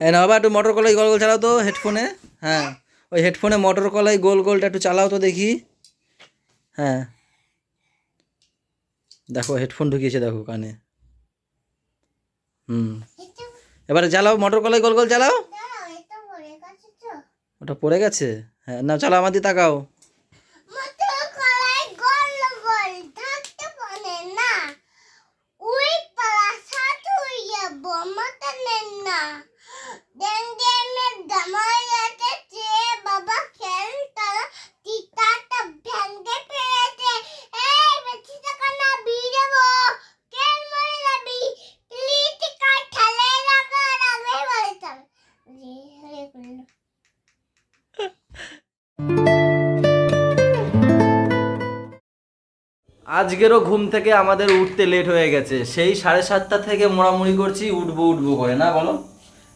না বাবা একটু মোটর কলাই গোল গোল চালাও তো হেডফোনে হ্যাঁ। ওই হেডফোনে মোটর কলাই গোল গোলটা একটু চালাও তো দেখি। হ্যাঁ। দেখো হেডফোন ঢুকিয়েছে দেখো কানে। হুম। এবারে চালাও মোটর কলাই গোল গোল চালাও। ওটা পড়ে গেছে? হ্যাঁ না চালাও আমার দিয়ে তাকাও বাবা খেল তারা টিটাটা ভেঙে ফেলেছে এই বেশি টাকা না বিড়েবো কেন মরে যাবি প্লিজ টিকা ঠেলে লাগা রাখবে বলে চল রে হরে করল আজকেরও ঘুম থেকে আমাদের উঠতে লেট হয়ে গেছে। সেই সাড়ে সাতটা থেকে মোড়ামুড়ি করছি, উঠবো উঠবো করে, না বলো?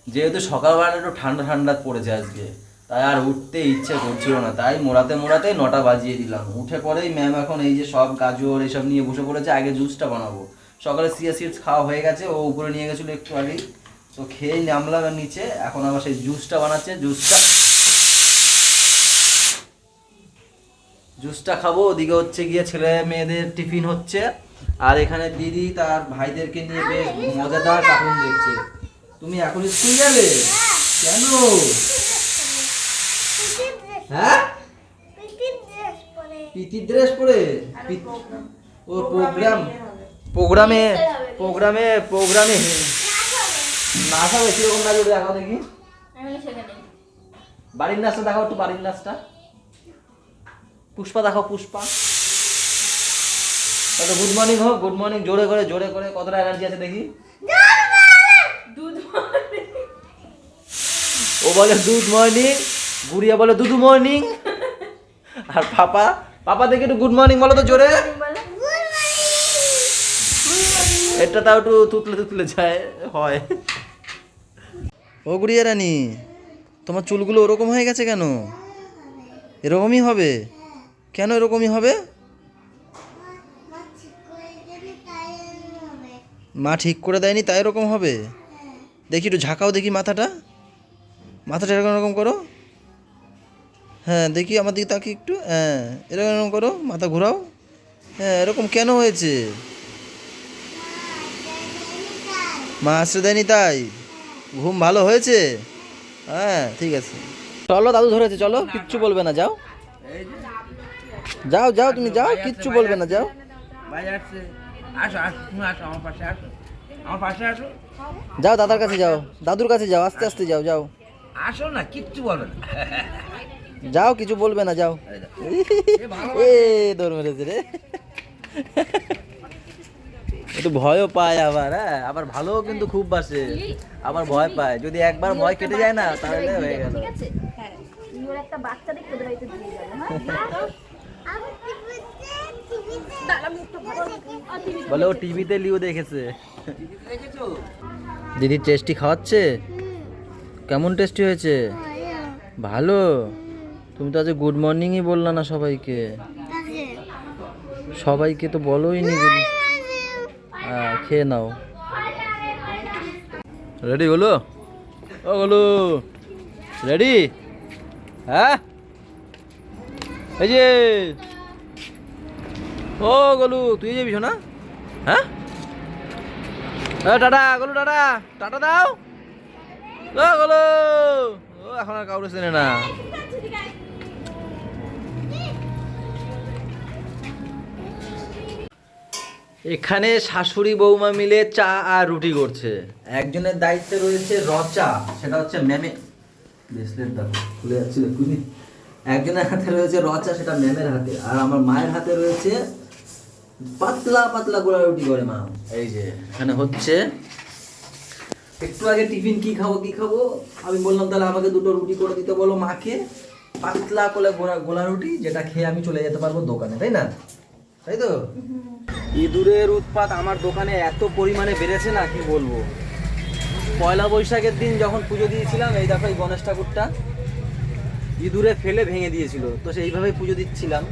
যেহেতু সকালবেলা একটু ঠান্ডা ঠান্ডা পড়েছে আজকে, তাই আর উঠতে ইচ্ছে করছিল না। তাই মোড়াতে মোড়াতে নটা বাজিয়ে দিলাম। উঠে পরেই ম্যাম এখন এই যে সব গাজর এসব নিয়ে বসে পড়েছে, আগে জুসটা বানাবো। সকালে সিয়া সিডস খাওয়া হয়ে গেছে, ও উপরে নিয়ে গেছিল একটু আগেই। তো খেয়েই নামলাম নিচে, এখন আবার সেই জুসটা বানাচ্ছে জুসটা জুসটা খাব, ওদিকে হচ্ছে গিয়ে ছেলে মেয়েদের টিফিন হচ্ছে। আর এখানে দিদি তার ভাইদেরকে নিয়ে বেশ মজাদার কার্টুন দেখছে। তুমি এখন স্কুল যাবে কেন? হ্যাঁ? পিটির ড্রেস পরে। পিটি ড্রেস পরে পি- ও প্রোগ্রাম প্রোগ্রামে প্রোগ্রামে প্রোগ্রামে। নাচ হবে? কীরকম নাচ ওটা দেখাও দেখি। বাড়ির নাচটা দেখাও একটু বাড়ির নাচটা। পুষ্পা দেখাও পুষ্পা। তাহলে গুড মর্নিং হোক গুড মর্নিং জোরে করে জোরে করে। কতটা এনার্জি আছে দেখি। ও বলে গুড মর্নিং গুড়িয়া বলে দুদু মর্নিং আর পাপা পাপা দেখে একটু গুড মর্নিং বলো তো জোরে। এটা তাও একটু তুতলে তুতলে যায় হয়। ও গুড়িয়া রানী তোমার চুলগুলো ওরকম হয়ে গেছে কেন? এরকমই হবে? কেন এরকমই হবে? মা ঠিক করে দেয়নি তাই এরকম হবে? দেখি একটু ঝাঁকাও দেখি মাথাটা। মাথাটা এরকম এরকম করো। হ্যাঁ দেখি আমার দিকে তাকি একটু। হ্যাঁ এরকম এরকম করো মাথা ঘোরাও। হ্যাঁ এরকম কেন হয়েছে? মা আশ্রয় দেয়নি তাই? ঘুম ভালো হয়েছে? হ্যাঁ ঠিক আছে। চলো দাদু ধরেছে চলো কিচ্ছু বলবে না যাও। যাও যাও তুমি যাও কিচ্ছু বলবে না যাও। যাও দাদার কাছে যাও দাদুর কাছে যাও আস্তে আস্তে যাও যাও। আসো না কিচ্ছু বলবে না। যাও কিছু বলবে না যাও। এ দৌড় মেরেছে রে। একটু ভয়ও পায় আবার হ্যাঁ। আবার ভালোও কিন্তু খুব বাসে। আবার ভয় পায়। যদি একবার ভয় কেটে যায় না তাহলে হয়ে গেল। হ্যাঁ। তুমি ওর একটা বাচ্চা দেখতে ওদের দিয়ে যাবে হ্যাঁ? বলে ও টিভিতে লিও দেখেছে। দেখেছ দিদি টেস্টি খাওয়াচ্ছে? কেমন টেস্টি হয়েছে? ভালো? তুমি তো আজ গুড মর্নিংই বললা না সবাইকে। সবাইকে তো বলোই নি খেয়ে নাও। রেডি হলো ও হলো রেডি হ্যাঁ? এই যে। ও, গলু, তুই যাবি না হ্যাঁ? টাটা, গলু, টাটা। টাটা দাও। ও গলু ও, এখন আর কাউরে চেনে না। এখানে শাশুড়ি বৌমা মিলে চা আর রুটি করছে। একজনের দায়িত্বে রয়েছে রচা সেটা হচ্ছে ম্যামে। ব্রেসলেট খুলে যাচ্ছে একজনের হাতে রয়েছে রচা সেটা ম্যামের হাতে। আর আমার মায়ের হাতে রয়েছে পাতলা পাতলা গোলা রুটি করে মা। এই যে, এখানে হচ্ছে একটু আগে টিফিন কি খাব কি খাব? আমি বললাম, তাহলে আমাকে দুটো রুটি করে দিতে বলো মাকে। পাতলা করে গোলা গোলা রুটি, যেটা খেয়ে আমি চলে যেতে পারব দোকানে, তাই না? তাই তো? ইঁদুরের উৎপাত আমার দোকানে এত পরিমাণে বেড়েছে না, কি বলব? পয়লা বৈশাখের দিন যখন পুজো দিয়েছিলাম, এই দেখো এই গণেশ ঠাকুরটা, ইঁদুরে ফেলে ভেঙে দিয়েছিল। তো সেইভাবেই পুজো দিচ্ছিলাম।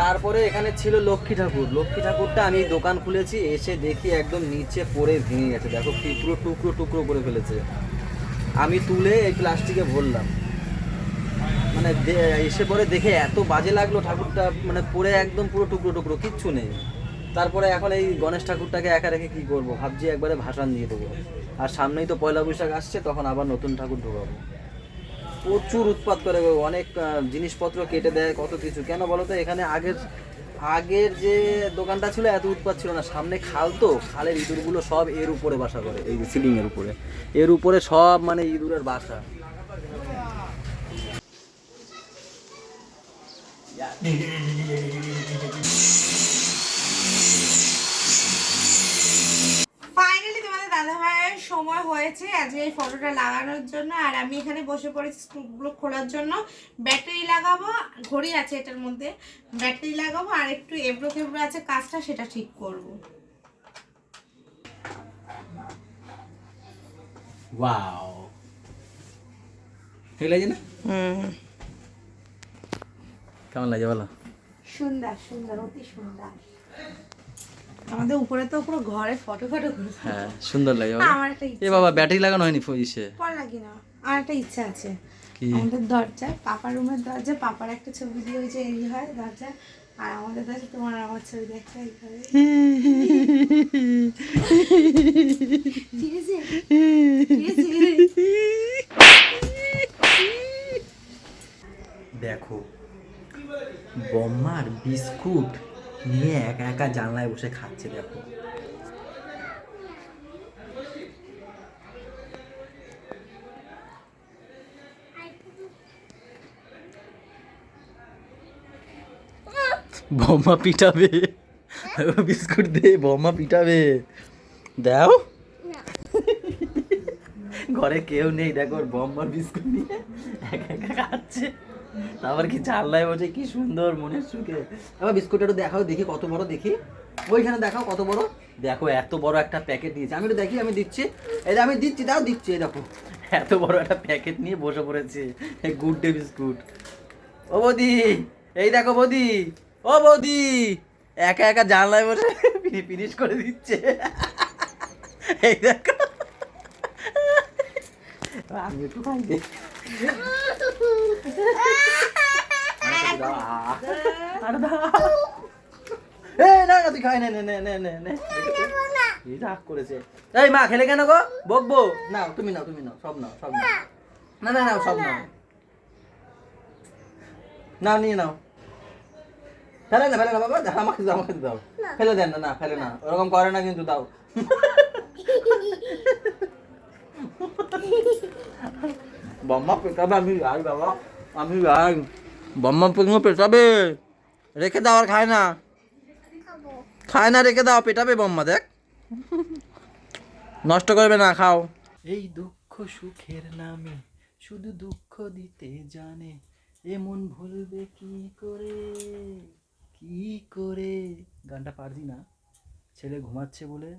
তারপরে এখানে ছিল লক্ষ্মী ঠাকুর। লক্ষ্মী ঠাকুরটা আমি দোকান খুলেছি, এসে দেখি একদম নিচে পড়ে ভেঙে গেছে। দেখো পুরো টুকরো টুকরো করে ফেলেছে। আমি তুলে এই প্লাস্টিকে ভরলাম। মানে এসে পরে দেখে এত বাজে লাগল ঠাকুরটা মানে পরে একদম পুরো টুকরো টুকরো, কিচ্ছু নেই। তারপরে এখন এই গণেশ ঠাকুরটাকে একা রেখে কি করব? ভাবছি একবারে ভাসান দিয়ে দেবো। আর সামনেই তো পয়লা বৈশাখ আসছে, তখন আবার নতুন ঠাকুর ঢোকাবো। প্রচুর উৎপাদ করে, অনেক জিনিসপত্র কেটে দেয়, কত কিছু। কেন বলো তো, এখানে আগের আগের যে দোকানটা ছিল, এত উৎপাদ ছিল না। সামনে খাল তো, খালের ইঁদুরগুলো সব এর উপরে বাসা করে, এই সিলিং এর উপরে। এর উপরে সব মানে ইঁদুরের বাসা। ফাইনালি তোমাদের দাদা ভাইয়ের সময় হয়েছে আজকে এই ফটোটা লাগানোর জন্য আর আমি এখানে বসে পড়েছি স্ক্রুগুলো খোলার জন্য। ব্যাটারি লাগাবো ঘড়ি আছে এটার মধ্যে ব্যাটারি লাগাবো আর একটু এবড়ো খেবড়ো আছে কাজটা সেটা ঠিক করব। ওয়াও। ঠিক লাগছে না? কেমন লাগে বলো? সুন্দর সুন্দর অতি সুন্দর। আমাদের উপরে তো পুরো ঘরে ফটো ফটো হ্যাঁ সুন্দর লাগে আমার একটা এ বাবা ব্যাটারি লাগানো হয়নি ফইসে পর লাগি না আমার একটা ইচ্ছা আছে। কি? আমাদের দরজায় পাপার রুমের দরজায় পাপার একটা ছবি দিয়ে ওই যে এই হয় দরজা আর আমাদের দরজা তোমার আমার ছবি দেখতে এইভাবে ঠিক আছে দেখো বম্মার বিস্কুট নিয়ে একা একা জানলায় বসে খাচ্ছে দেখো। বম্মা পিটাবে। বিস্কুট দে বম্মা পিটাবে। দাও। ঘরে কেউ নেই দেখো ওর বিস্কুট নিয়ে একা একা খাচ্ছে। তারপর কি চাল্লায় বসে, কি সুন্দর মনের সুখে। আবার বিস্কুটটা একটু দেখাও, দেখি কত বড়, দেখি। ওইখানে দেখাও কত বড়। দেখো, এত বড় একটা প্যাকেট দিয়েছে আমি একটু দেখি, আমি দিচ্ছি। এই আমি দিচ্ছি দাও দিচ্ছি, এই দেখো। এত বড় একটা প্যাকেট নিয়ে বসে পড়েছে। এই গুড ডে বিস্কুট। ও বৌদি, এই দেখো বৌদি। ও বৌদি, একা একা জানলায় বসে ফিনিশ করে দিচ্ছে। এই দেখো। আমি একটু খাই তুই খাই নে নে নে নে নে নে রাগ করেছে এই মা খেলে কেন গো বকবো নাও তুমি নাও তুমি নাও সব নাও সব নাও না না নাও সব নাও নাও নিয়ে নাও ফেলে না ফেলে না বাবা আমাকে দাও আমাকে দাও ফেলে দেন না না ফেলে না ওরকম করে না কিন্তু দাও বম্মা পেটাবে আমি যাই বাবা আমি যাই বম্মা পেঙ্গো পেটাবে রেখে দাও আর খায় না খায় না রেখে দাও পেটাবে বম্মা দেখ নষ্ট করবে না খাও এই দুঃখ সুখের নামে শুধু দুঃখ দিতে জানে এমন ভুলবে কি করে কি করে গানটা পারছি না ছেলে ঘুমাচ্ছে বলে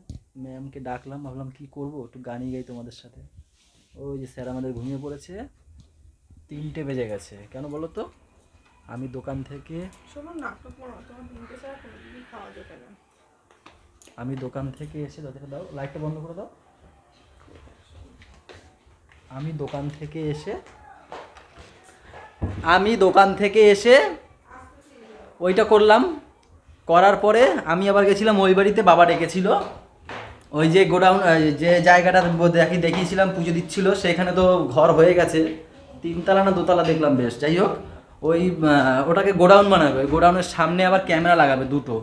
ম্যামকে ডাকলাম ভাবলাম কি করব একটু গানই গাই তোমাদের সাথে ওই যে স্যার আমাদের ঘুমিয়ে পড়েছে তিনটে বেজে গেছে। কেন বলো তো? আমি দোকান থেকে শোনো নাটক করো তোমার তিনটে ছাড়া কোনোদিনই খাওয়া যাবে না। আমি দোকান থেকে এসে দাদাকে দাও লাইটটা বন্ধ করে দাও। আমি দোকান থেকে এসে আমি দোকান থেকে এসে ওইটা করলাম। করার পরে আমি আবার গেছিলাম ওই বাড়িতে বাবা ডেকেছিল। ওই যে গোডাউন যে জায়গাটা দেখি, দেখিয়েছিলাম, পুজো দিচ্ছিল, সেখানে তো ঘর হয়ে গেছে। তিনতলা না দোতলা দেখলাম বেশ। যাই হোক, ওই ওটাকে গোডাউন বানাবে। গোডাউনের সামনে আবার ক্যামেরা লাগাবে দুটো।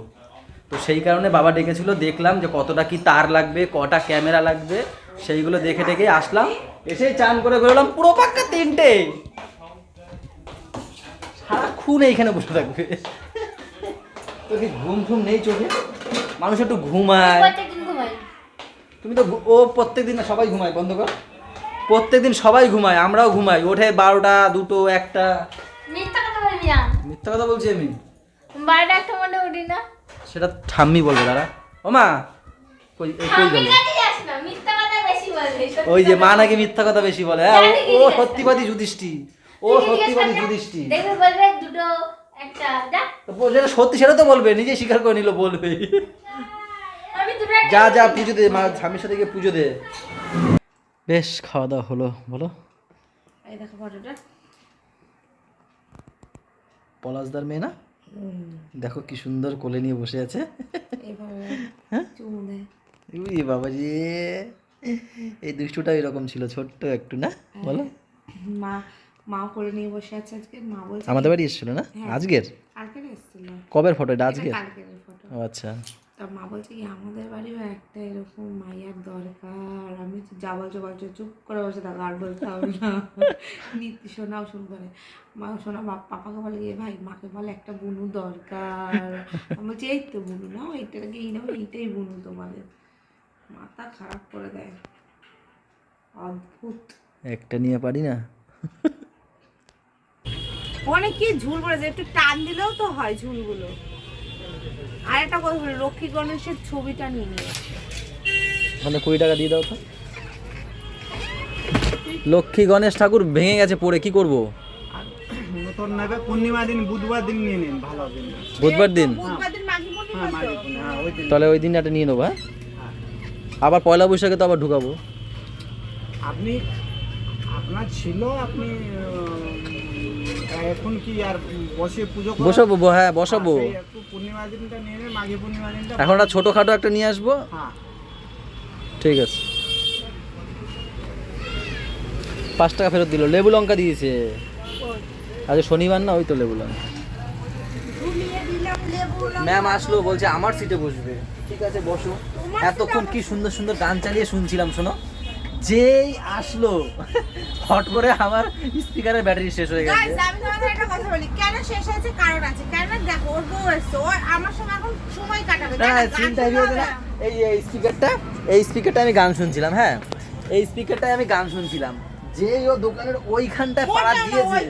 তো সেই কারণে বাবা ডেকেছিল, দেখলাম যে কতটা কি তার লাগবে, কটা ক্যামেরা লাগবে। সেইগুলো দেখে দেখে আসলাম, এসে চান করে বেরোলাম, পুরো পাক্কা তিনটে। সারাক্ষণ এইখানে বসে থাকবে। তো কি ঘুম ঘুম নেই চোখে? মানুষ একটু ঘুমায়। তুমি তো ও প্রত্যেকদিন না সবাই ঘুমায় বন্ধ কর। প্রত্যেকদিন সবাই ঘুমায় আমরাও ঘুমাই। ওঠে বারোটা দুটো একটা। মিথ্যা কথা বলবি না। মিথ্যা কথা বলছি আমি? বারোটা একটা মনে উঠি না। সেটা ঠাম্মি বলবে দাঁড়া। ও মা কই কই গেল ওই যে মা নাকি মিথ্যা কথা বেশি বলে। হ্যাঁ ও সত্যিবাদী যুধিষ্ঠি। ও সত্যিবাদী যুধিষ্ঠি। দেখবে বলবে দুটো একটা যা। সত্যি সেটা তো বলবে নিজে স্বীকার করে নিল বলবে। যা যা পুজো দে মা স্বামীর সাথে গিয়ে পুজো দে। বেশ খাওয়া দাওয়া হলো বলো। এই দেখো ফটোটা। পলাশদার মেয়ে না? দেখো কি সুন্দর কোলে নিয়ে বসে আছে। এইভাবে হ্যাঁ? বাবা রে। এই দুষ্টুটা এরকম ছিল ছোট্ট একটু না? বলো। মা মা করে নিয়ে বসে আছে আজকে মা বলছে আমাদের বাড়ি এসেছিল না? আজকের? কালকে এসেছিল। কবের ফটো? এটা আজকের? ও আচ্ছা। তা মা বলছে কি আমাদের বাড়িও একটা এরকম মাইয়ার দরকার। আমি তো যা বলছো বলছো চুপ করে বসে থাকো আর বলতে হবে না। নীতি শোনাও শুন করে মা শোনা বাপ পাপাকে বলে গিয়ে ভাই মাকে বলে একটা বুনু দরকার। আমি বলছি এই তো বুনু নাও এইটাকে এই নাও এইটাই বুনু তোমাদের। মাথা খারাপ করে দেয়। অদ্ভুত। একটা নিয়ে পারি না? অনেক কি ঝুল পড়েছে একটু টান দিলেও তো হয় ঝুলগুলো। আর একটা কথা বলি, লক্ষ্মী গণেশের ছবিটা নিয়ে নিয়ে মানে কুড়ি টাকা দিয়ে দাও তো। লক্ষ্মী গণেশ ঠাকুর ভেঙে গেছে পড়ে কি করব? নতুন নেবে পূর্ণিমা দিন বুধবার দিন নিয়ে নিন ভালো দিন বুধবার দিন? বুধবার দিন মাঘী পূর্ণিমা হ্যাঁ হ্যাঁ ওই দিন। তাহলে ওই দিন একটা নিয়ে নেব হ্যাঁ। আবার পয়লা বৈশাখে তো আবার ঢুকাবো। আপনি আপনার ছিল আপনি এখন কি আর বসে পুজো বসাবো হ্যাঁ বসাবো। একটু পূর্ণিমা দিনটা নিয়ে নেন মাঘী পূর্ণিমা দিনটা এখন একটা ছোটোখাটো একটা নিয়ে আসব? হ্যাঁ। ঠিক আছে। পাঁচ টাকা ফেরত দিল লেবু লঙ্কা দিয়েছে। আজ শনিবার না ওই তো লেবু লঙ্কা। ম্যাম আসলো বলছে আমার সিটে বসবে। ঠিক আছে বসো। এতক্ষণ কি সুন্দর সুন্দর গান চালিয়ে শুনছিলাম শোনো। যেই আসলো হট করে আমার স্পিকারের ব্যাটারি শেষ হয়ে গেছে। Guys, আমি তোমাদের একটা কথা বলি কেন শেষ হয়েছে? কারণ আছে। কেন দেখো ওর বউ এসছে। ও আমার সঙ্গে এখন সময় কাটাবে। না চিন্তা না এই এই স্পিকারটা এই স্পিকারটা আমি গান শুনছিলাম হ্যাঁ। এই স্পিকারটায় আমি গান শুনছিলাম। যেই ও দোকানের ওইখানটায় পাড়া দিয়েছে?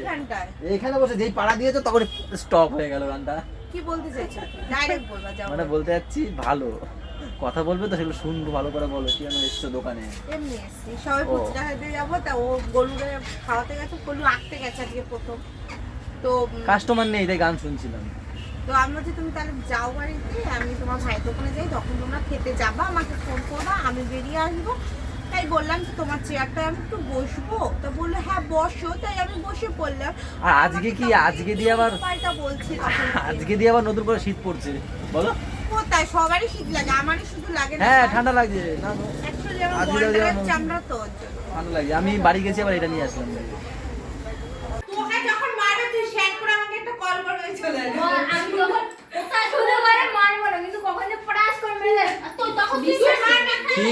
এখানে বসে যেই পাড়া দিয়েছে তখন স্টপ হয়ে গেল গানটা। কি বলতে চাইছো? ডাইরেক্ট বলবা যাও। মানে বলতে যাচ্ছি ভালো। কথা বলবে তো সেগুলো শুনব ভালো করে বলো কি যেন এসছো দোকানে? এমনি এসছি। সবাই। ফুচকা খেতে যাব তা ও গরুরে খাওয়াতে গেছে গরু আঁকতে গেছে আজকে প্রথম। তো কাস্টমার নেই তাই গান শুনছিলাম। তো আমি বলছি তুমি তাহলে যাও বাড়িতে আমি তোমার ভাই দোকানে যাই তখন তোমরা খেতে যাবা আমাকে ফোন করবা আমি বেরিয়ে আসব। তাই বললাম যে তোমার চেয়ারটা আমি একটু বসবো? তো বলল হ্যাঁ বসো। তাই আমি বসে পড়লাম। আর আজকে কি আজকে দিয়ে আবার বলছি আজকে দিয়ে আবার নতুন করে শীত পড়ছে? বলো। কোথায়? সবারই শীত লাগে আমারই শুধু লাগে না হ্যাঁ ঠান্ডা লাগছে। না অ্যাকচুয়ালি আমার চামড়া তো ঠান্ডা আমি বাড়ি গেছি আবার এটা নিয়ে আসলাম। তোকে যখন মারবে তুই শেয়ার করে আমাকে একটা কল করবে চলে আমি যখন কোথায় শুনে মারে মারবো না। কিন্তু কখন যে পড়াশ করে মেরে দেয়, তখন তুই মারবে না। কি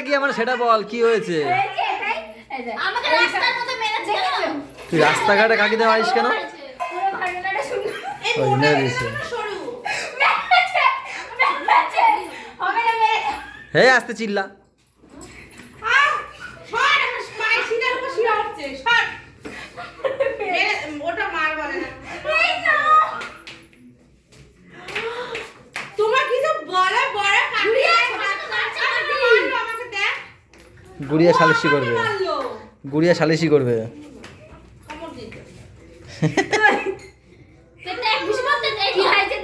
কি? আমার সেটা বল কি হয়েছে? হয়েছে এটাই? এই দেখ, আমাকে রাস্তার মধ্যে মেরেছে তুই রাস্তাঘাটে কাকিতে মারিস কেন? পুরো ঘটনাটা শুন এই ওই মোটা মেরে হয়েছে দিয়েছে। না সরু? মেরেছে, মেরেছে। হবে না মেরেছে। হে আসতে চিল্লা আহ, সর, আমার পায়ের শিরার উপর শিরা উঠছে, সর। মেরে- ওটা মার বলে না। এই তো। তোমার কি যে বড় বড় কাটি আছে, বাচ্চা আমাকে কাটি। মারলো, আমাকে চিল্লা গুড়িয়া সালিশি করবে। গুড়িয়া সালিশি করবে।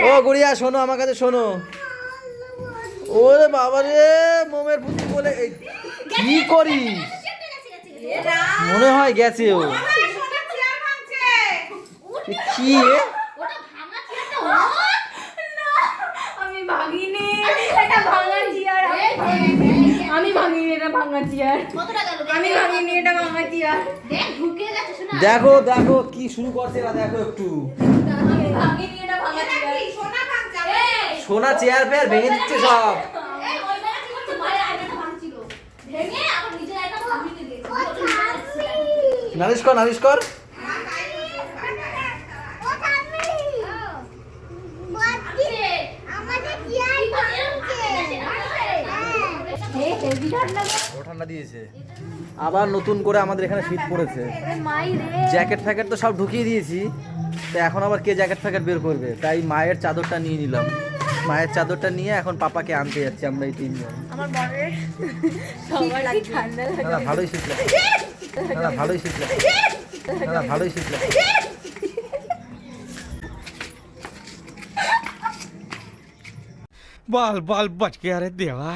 ও গুড়িয়া শোনো আমার কাছে শোনো। ওরে বাবা রে মোমের পুঁতি বলে কি করিস মনে হয় গেছে ও। কি আমি ভাঙিনি। এটা ভাঙা চেয়ার। আমি ভাঙিনি এটা ভাঙা চেয়ার। দেখ দেখো কি শুরু করছে এরা দেখো একটু। আমি ভাঙিনি এটা ভাঙা চেয়ার? সোনা চেয়ার ফেয়ার ভেঙে দিচ্ছে সব। নালিশ কর নালিশ কর। ঠান্ডা দিয়েছে। আবার নতুন করে আমাদের এখানে শীত পড়েছে। জ্যাকেট ফ্যাকেট তো সব ঢুকিয়ে দিয়েছি। তো এখন আবার কে জ্যাকেট ফ্যাকেট বের করবে? তাই মায়ের চাদরটা নিয়ে নিলাম। মায়ের চাদরটা নিয়ে এখন পাপাকে আনতে যাচ্ছি আমরা এই তিনজন আমার বরের সবারই ঠান্ডা লাগে ভালোই শীত লাগে দাদা ভালোই শীত লাগে দাদা ভালোই শীত লাগে বাল বাল বাটকে আরে দেওয়া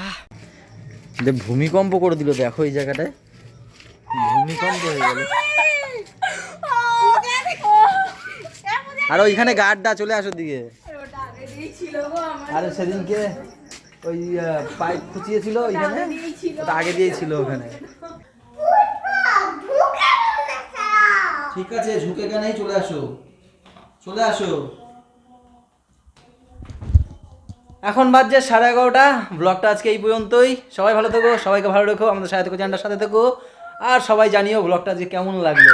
দে ভূমিকম্প করে দিল দেখো এই জায়গাটায় ভূমিকম্প হয়ে গেল আর ওইখানে গার্ডটা চলে আসো দিকে আর সেদিনকে ওই পাইপ খুঁচিয়েছিল ওইখানে? ওটা আগে দিয়েছিল ওখানে। ঠিক আছে ঝুঁকে কেনই চলে আসো। চলে আসো। এখন বাজছে সাড়ে এগারোটা। ব্লগটা আজকে এই পর্যন্তই। সবাই ভালো থেকো সবাইকে ভালো রেখো আমাদের সাথে থেকো চ্যানেলটার সাথে থেকো। আর সবাই জানিও ব্লগটা আজকে কেমন লাগল।